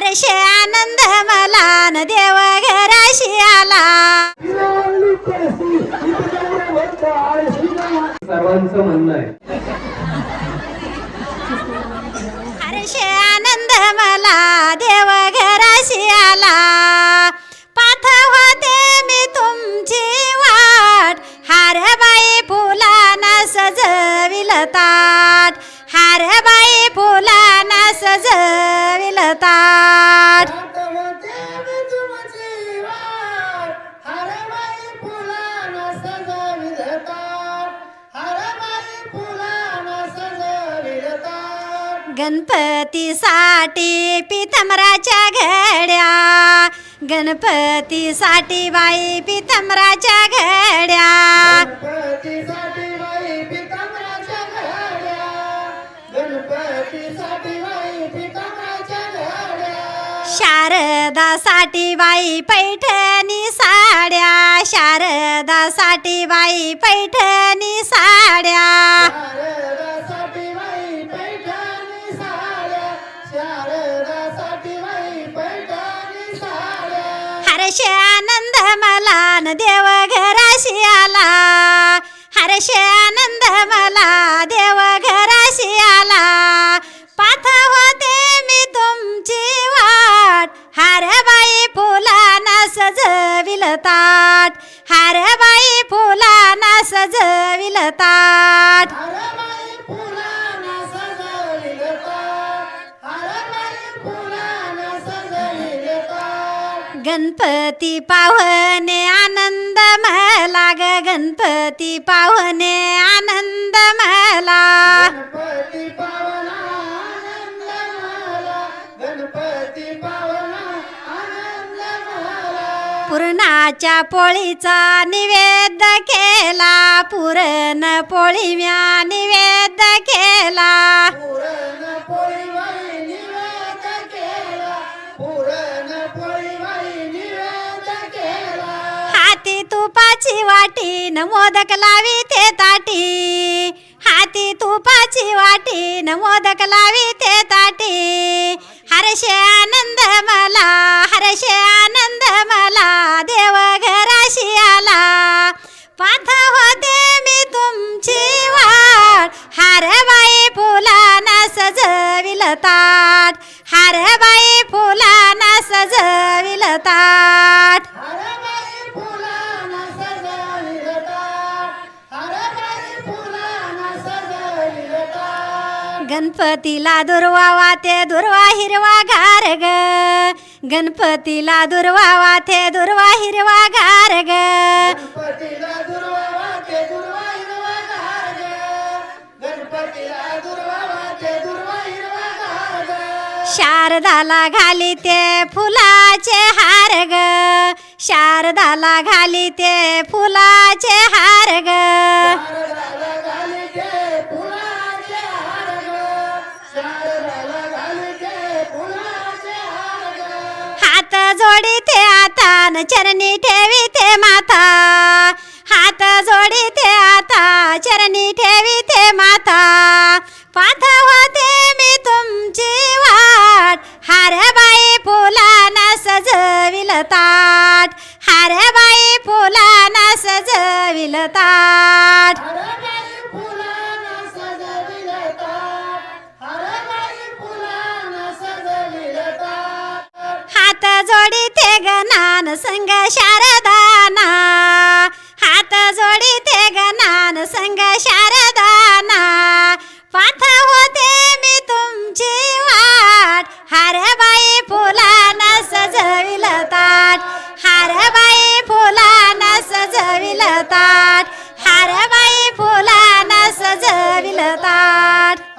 Hershey आनंद मला न देव घराशी आला. सर्वांचं म्हणणं आहे. आनंद मला देव घराशी आला. पाथ होते मी तुमची वाट. हारबाई फुलाना सजविल ताट हारबाई फुलाना सजविल ताट गणपतीसाठी पितमराच्या घड्या. गणपतीसाठी बाई पितमराच्या घड्या. शारदासाठी बाई पैठणी साड्या. शारदासाठी बाई पैठणी साड्या. हर्ष आनंद मला देव सजविलं ताट गणपती पावने आनंद मला ग गणपती पावने आनंद मला पुरणाच्या पोळीचा निवेद केला पुरण पोळी म्या निवेद केला. पुरण पोळी बाई निवेद केला पुरण पोळी बाई निवेद केला. हाती तुपाची वाटी न मोदक लावी ते ताटी. हाती तुपाची वाटी न मोदक लावी ते ताटी. हर्षे आनंद मला हर्षे सजविल ताट हारबाई फुलाना सजविल ताट हरबाई फुलानं सजविलं ताट हरबाई फुलानं सजविलं ताट गणपतीला दुर्वा वाते दुर्वा हिरवा घार ग. गणपतीला दुर्वा वाते दुर्वा हिरवा घार ग. शारदाला घाली ते फुलाचे हार ग. शारदाला घाली ते फुलाचे हार ग. हात जोडी ते आता न चरणी ठेवी ते माता. हात जोडी ते आता चरणी ठेवी ताट. हात जोडी ते गणान संग शारदाना. हात जोडी ते गणान संग शारदाना. पाथ होते मी तुमची वाट. हारबाई फुलाना सजविल ताट हारबाई फुलाना सजविल ताट सजविल